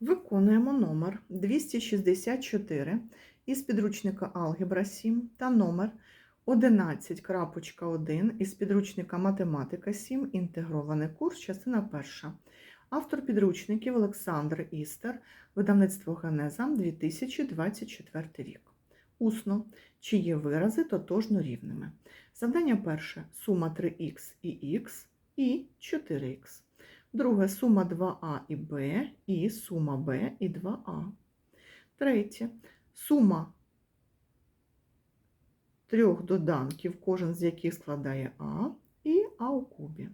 Виконуємо номер 264 із підручника Алгебра 7 та номер 11.1 із підручника Математика 7. Інтегрований курс, частина перша. Автор підручників Олександр Істер, видавництво Генеза 2024 рік. Усно, чи є вирази тотожно рівними. Завдання перше сума 3х і х і 4х. Друге сума 2а і b і сума b і 2а. Третє сума трьох доданків, кожен з яких складає а і а у кубі.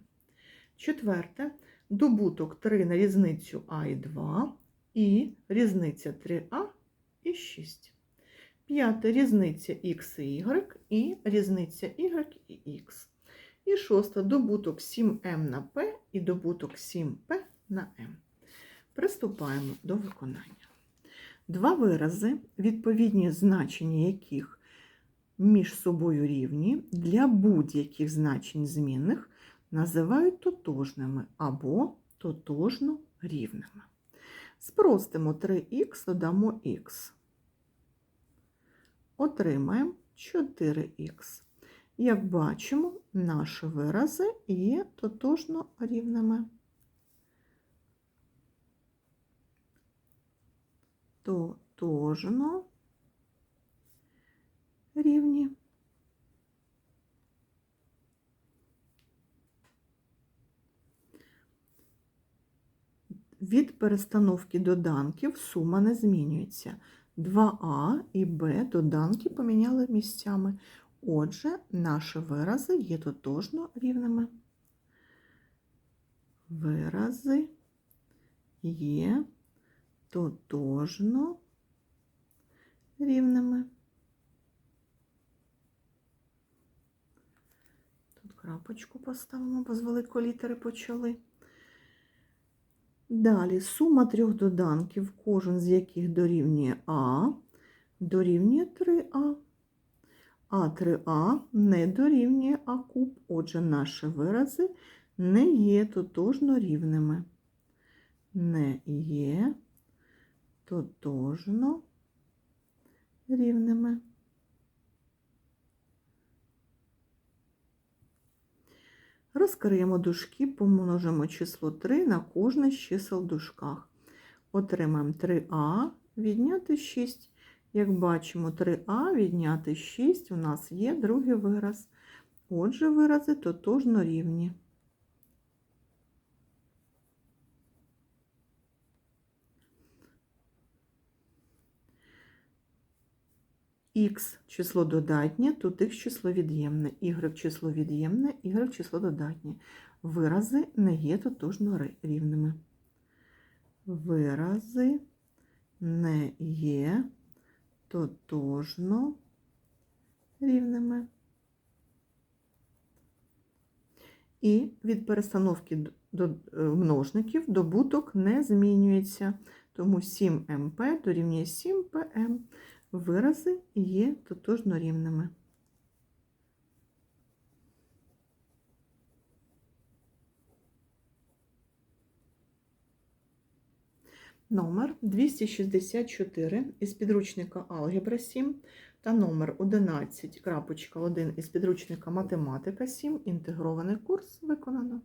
Четверте добуток 3 на різницю а і 2 і різниця 3а і 6. П'яте різниця х і y і різниця y і х. І шосте добуток 7m на p і добуток 7p на m. Приступаємо до виконання. Два вирази, відповідні значення яких між собою рівні, для будь-яких значень змінних називають тотожними або тотожно рівними. Спростимо 3х, додамо х. Отримаємо 4х. Як бачимо, наші вирази є тотожно рівними. Тотожно рівні. Від перестановки доданків сума не змінюється. 2а і b доданки поміняли місцями. Отже, наші вирази є тотожно рівними. Вирази є тотожно рівними. Тут крапочку поставимо, бо з великої літери почали. Далі сума трьох доданків, кожен з яких дорівнює А, дорівнює 3А. А 3А не дорівнює А куб, отже, наші вирази не є тотожно рівними. Не є тотожно рівними. Розкриємо дужки, помножимо число 3 на кожне з чисел в дужках. Отримаємо 3а відняти 6. Як бачимо, 3а відняти 6 у нас є другий вираз. Отже, вирази тотожно рівні. Х число додатнє, тут х число від'ємне, y число від'ємне, y число додатнє. Вирази не є тотожно рівними. Вирази не є тотожно рівними. І від перестановки до множників добуток не змінюється, тому 7МП дорівнює 7ПМ. Вирази є тотожно рівними. Номер 264 із підручника Алгебра 7 та номер 11.1 із підручника Математика 7. Інтегрований курс виконано.